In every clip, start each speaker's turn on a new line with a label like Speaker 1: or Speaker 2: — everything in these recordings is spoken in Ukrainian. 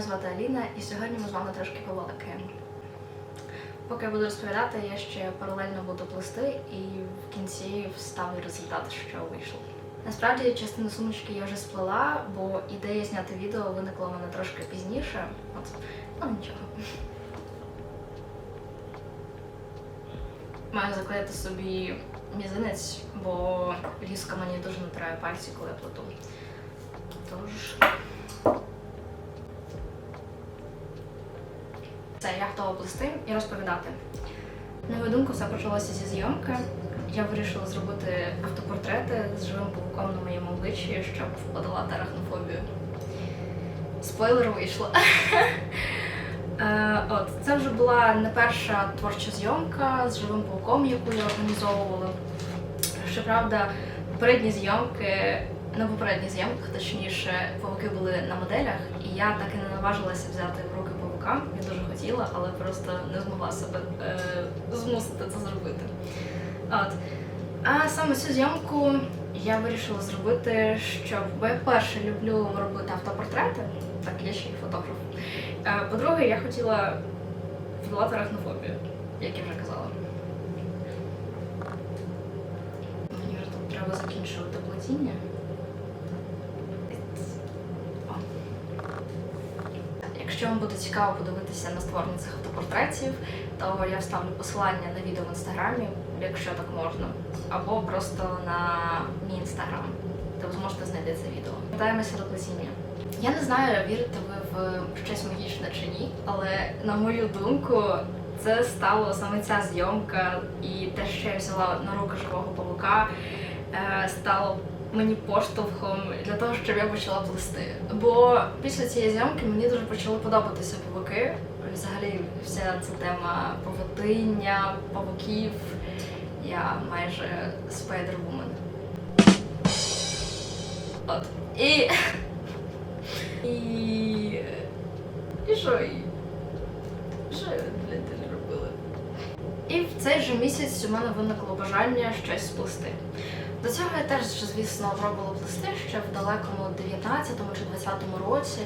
Speaker 1: мене звати Аліна, і сьогодні ми з вами трошки побалакаємо. Поки я буду розповідати, я ще паралельно буду плести і в кінці вставлю результат, що вийшло. Насправді частину сумочки я вже сплела, бо ідея зняти відео виникла у мене трошки пізніше. От, ну нічого. Маю заклеїти собі мізинець, бо ліска мені дуже натирає пальці, коли я плету. Тож. Все, я готова плести і розповідати. На мою думку, все почалося зі зйомки. Я вирішила зробити автопортрети з живим павуком на моєму обличчі, щоб подолати арахнофобію. Спойлер вийшло. Е, От, це вже була не перша творча зйомка з живим пауком, яку я організовувала. Щоправда, попередні зйомки, на попередніх зйомках, точніше, павуки були на моделях, і я так і не наважилася взяти в руки павука. Я дуже хотіла, але просто не змогла себе е, змусити це зробити. От. А саме цю зйомку я вирішила зробити, щоб бо я перше люблю робити автопортрети, так я ще й фотограф. Е, По-друге, я хотіла подолати арахнофобію, як я вже казала. Мені вже тут треба закінчувати плетіння. О. Якщо вам буде цікаво подивитися на створення цих автопортретів, то я вставлю посилання на відео в інстаграмі, якщо так можна, або просто на мій інстаграм, де ви зможете знайти це відео. Вітаємося до плетіння. Я не знаю, вірите ви в щось магічне чи ні, але на мою думку, це стало саме ця зйомка і те, що я взяла на руки живого павука, е, стало мені поштовхом для того, щоб я почала плести. Бо після цієї зйомки мені дуже почали подобатися павуки. Взагалі, вся ця тема павутиння, павуків. Я майже спайдервумен. От. І. І. І що? І... Що я для тебе робила? І в цей же місяць у мене виникло бажання щось сплести. До цього я теж, звісно, пробувала плести ще в далекому 19-му чи 20-му році,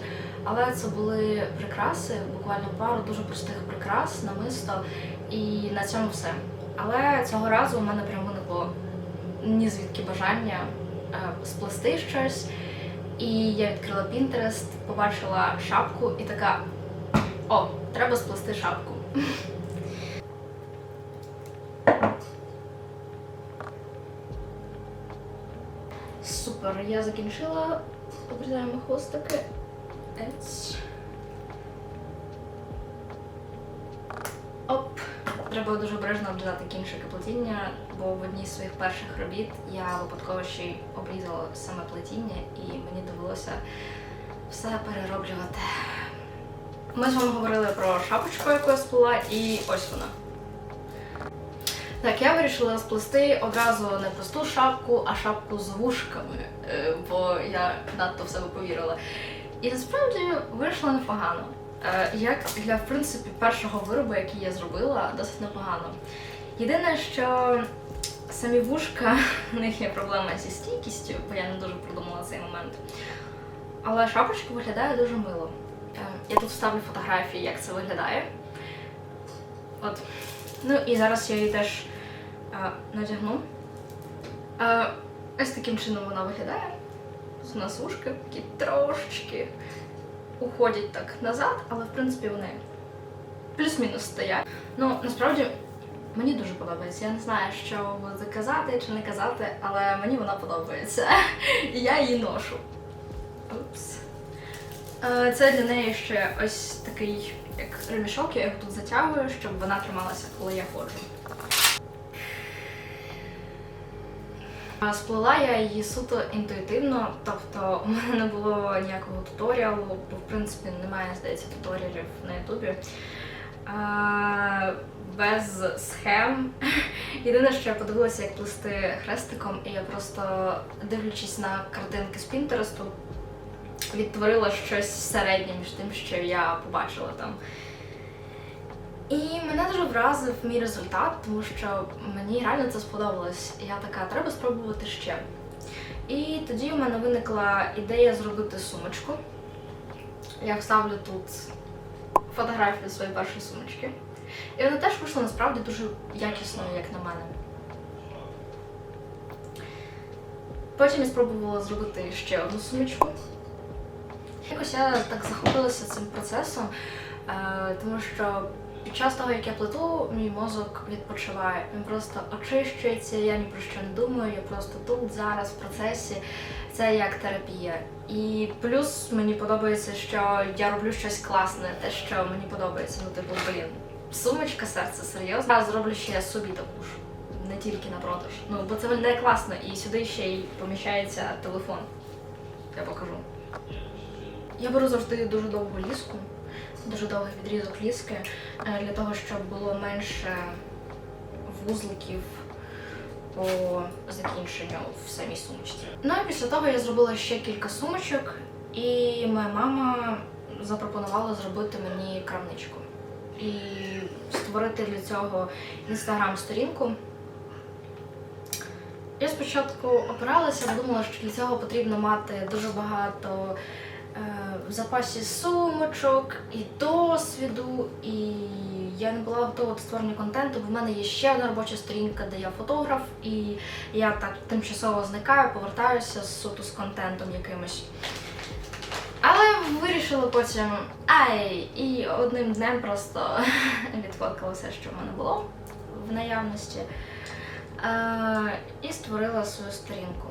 Speaker 1: але це були прикраси, буквально пару дуже простих прикрас, намисто, і на цьому все. Але цього разу у мене прям виникло ні звідки бажання е, сплести щось. І я відкрила Pinterest, побачила шапку і така: о, треба сплести шапку. Супер, я закінчила. Обрізаємо хвостики. Ець. Оп. Треба дуже обережно обрізати кінчики плетіння, бо в одній з своїх перших робіт я випадково ще й обрізала саме плетіння, і мені довелося все перероблювати. Ми з вами говорили про шапочку, яку я сплела, і ось вона. Так, я вирішила сплести одразу не просту шапку, а шапку з вушками, е, бо я надто в себе повірила. І насправді вийшло непогано. Е, Як для в принципі першого виробу, який я зробила, досить непогано. Єдине, що самі вушка, у них є проблема зі стійкістю, бо я не дуже продумала цей момент. Але шапочка виглядає дуже мило. Е, Я тут вставлю фотографії, як це виглядає. От. Ну і зараз я її теж надягну. Ось таким чином вона виглядає. Тут у нас вушки такі трошечки уходять так назад, але в принципі вони плюс-мінус стоять. Ну, насправді мені дуже подобається. Я не знаю, що казати чи не казати, але мені вона подобається. І я її ношу. Упс. Це для неї ще ось такий як ремішок, я його тут затягую, щоб вона трималася, коли я ходжу. Сплела я її суто інтуїтивно, тобто у мене не було ніякого туторіалу, бо в принципі немає, здається, туторіалів на Ютубі. Без схем. Єдине, що я подивилася, як плести хрестиком, і я просто, дивлячись на картинки з Пінтересту, відтворила щось середнє між тим, що я побачила там. І мене дуже вразив мій результат, тому що мені реально це сподобалось. Я така, треба спробувати ще. І тоді у мене виникла ідея зробити сумочку, я вставлю тут фотографію своєї першої сумочки. І вона теж вийшла насправді дуже якісною, як на мене. Потім я спробувала зробити ще одну сумочку. Якось я так захопилася цим процесом, е, тому що під час того, як я плету, мій мозок відпочиває. Він просто очищується, я ні про що не думаю, я просто тут, зараз, в процесі. Це як терапія. І плюс мені подобається, що я роблю щось класне, те, що мені подобається. Ну, типу, блін, сумочка, серце, серйозно. Я зроблю ще собі таку ж, не тільки на продаж. Ну, бо це виглядає класно, і сюди ще й поміщається телефон. Я покажу. Я беру завжди дуже довгу ліску, дуже довгий відрізок ліски, е, для того, щоб було менше вузликів по закінченню в самій сумочці. Ну і після того я зробила ще кілька сумочок, і моя мама запропонувала зробити мені крамничку і створити для цього інстаграм-сторінку. Я спочатку опиралася, думала, що для цього потрібно мати дуже багато в запасі сумочок і досвіду, і я не була готова до створення контенту, бо в мене є ще одна робоча сторінка, де я фотограф, і я так тимчасово зникаю, повертаюся суто з контентом якимось. Але вирішила потім ай, і одним днем просто відфоткала все, що в мене було в наявності. Е, і створила свою сторінку.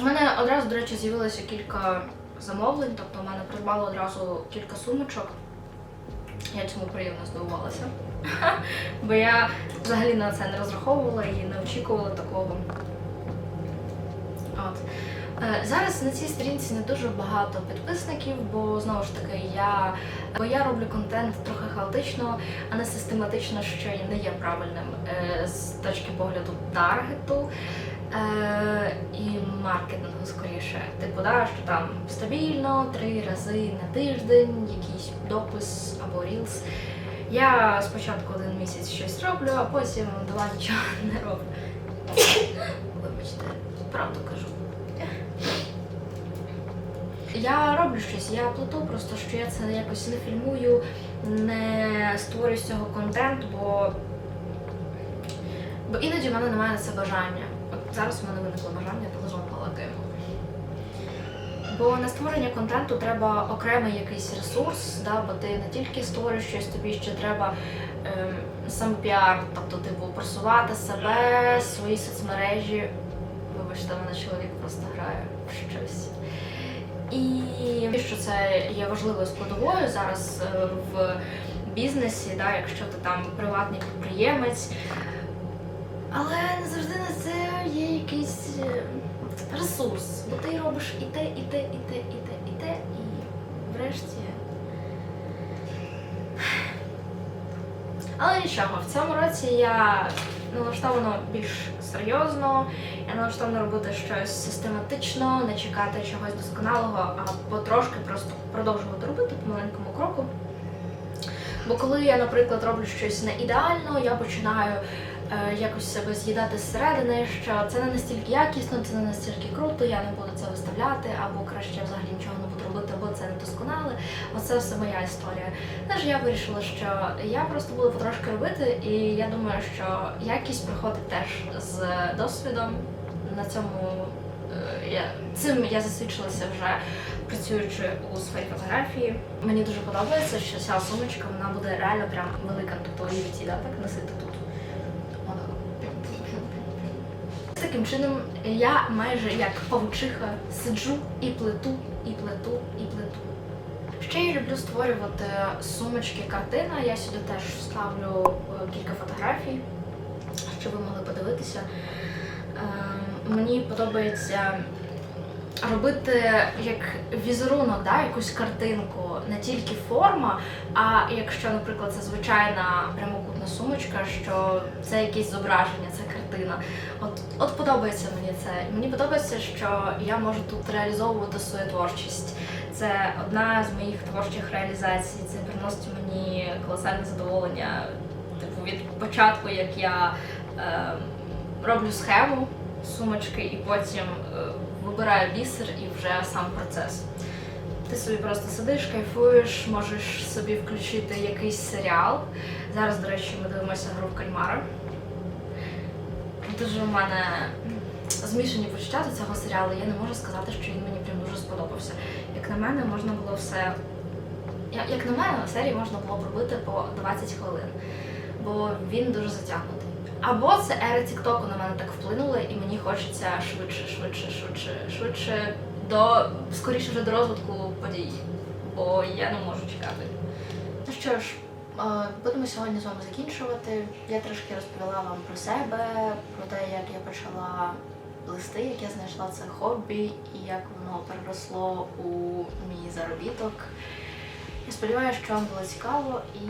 Speaker 1: У мене одразу, до речі, з'явилося кілька замовлень, тобто у мене придбало одразу кілька сумочок. Я цьому приємно здивувалася. Бо я взагалі на це не розраховувала і не очікувала такого. От. Е, Зараз на цій сторінці не дуже багато підписників, бо знову ж таки я, бо я роблю контент трохи хаотично, а не систематично, що не є правильним е, з точки погляду таргету е, і маркетингу скоріше. Типу, да, що там стабільно три рази на тиждень, якийсь допис або рілс. Я спочатку один місяць щось роблю, а потім два нічого не роблю. Вибачте, правду кажу. Я роблю щось, я плету, просто що я це якось не фільмую, не створюю з цього контент, бо, бо іноді в мене немає на це бажання. Зараз у мене виникло бажання, з вами. Бо на створення контенту треба окремий якийсь ресурс, да, бо ти не тільки створюєш щось, тобі ще треба ем, сам піар, тобто типу просувати себе, свої соцмережі. Вибачте, мене чоловік просто грає в щось. І що це є важливою складовою зараз е, в бізнесі, да, якщо ти там приватний підприємець. Але не завжди на це є якийсь е, ресурс, бо ти робиш і те, і те, і те, і те, і те, і врешті. Але нічого, в цьому році я налаштована більш серйозно, я налаштована робити щось систематично, не чекати чогось досконалого, а потрошки просто продовжувати робити по маленькому кроку. Бо коли я, наприклад, роблю щось не ідеально, я починаю якось себе з'їдати зсередини, що це не настільки якісно, це не настільки круто, я не буду це виставляти, або краще взагалі нічого не буду робити, бо це не досконале. Оце все моя історія. Тож я вирішила, що я просто буду потрошки робити, і я думаю, що якість приходить теж з досвідом. На цьому е, я цим я засвідчилася вже працюючи у сфері фотографії. Мені дуже подобається, що ця сумочка вона буде реально прям велика. Тобто уявіть, да, так носити тут. Таким чином я майже як павучиха сиджу і плету, і плету, і плету. Ще я люблю створювати сумочки картина. Я сюди теж вставлю е, кілька фотографій, щоб ви могли подивитися. Е, Мені подобається робити як візерунок, да, якусь картинку, не тільки форма, а якщо, наприклад, це звичайна прямокутна сумочка, що це якесь зображення, це картина. От, от подобається мені це. Мені подобається, що я можу тут реалізовувати свою творчість. Це одна з моїх творчих реалізацій. Це приносить мені колосальне задоволення. Типу, від початку, як я е, роблю схему сумочки і потім е, вибираю бісер і вже сам процес. Ти собі просто сидиш, кайфуєш, можеш собі включити якийсь серіал. Зараз, до речі, ми дивимося гру в кальмара. Дуже в мене змішані почуття до цього серіалу. Я не можу сказати, що він мені прям дуже сподобався. Як на мене, можна було все. Як на мене, серії можна було б робити по 20 хвилин, бо він дуже затягнутий. Або це ера Тіктоку на мене так вплинула, і мені хочеться швидше, швидше, швидше, швидше до скоріше вже до розвитку подій, бо я не можу чекати. Ну що ж, будемо сьогодні з вами закінчувати. Я трошки розповіла вам про себе, про те, як я почала плести, як я знайшла це хобі і як воно переросло у мій заробіток. Я сподіваюся, що вам було цікаво і.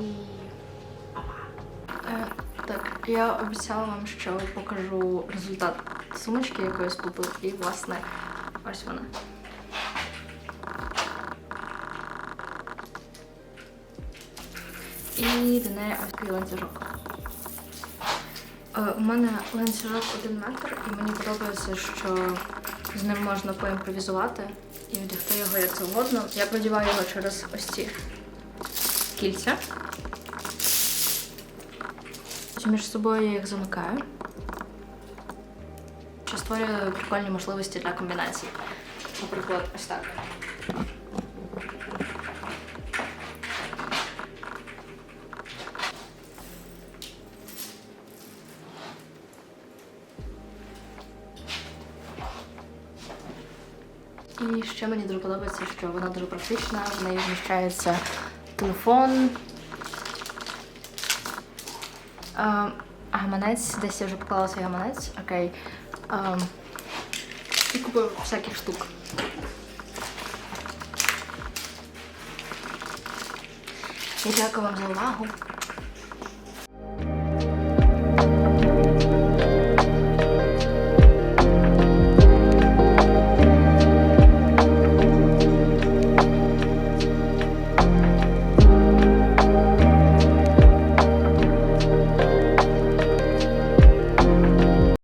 Speaker 1: Е, так, я обіцяла вам, що покажу результат сумочки, яку я скупила, і власне ось вона. І до неї ось такий ланцюжок. Е, У мене ланцюжок один метр, і мені подобається, що з ним можна поімпровізувати і вдягти його як завгодно. Я продіваю його через ось ці кільця. Між собою я їх замикаю. Що створює прикольні можливості для комбінацій. Наприклад, ось так. І ще мені дуже подобається, що вона дуже практична, в неї вміщається телефон. Гаманець, десь я вже поклала свій гаманець, окей. І купу всяких штук. Я дякую вам за увагу.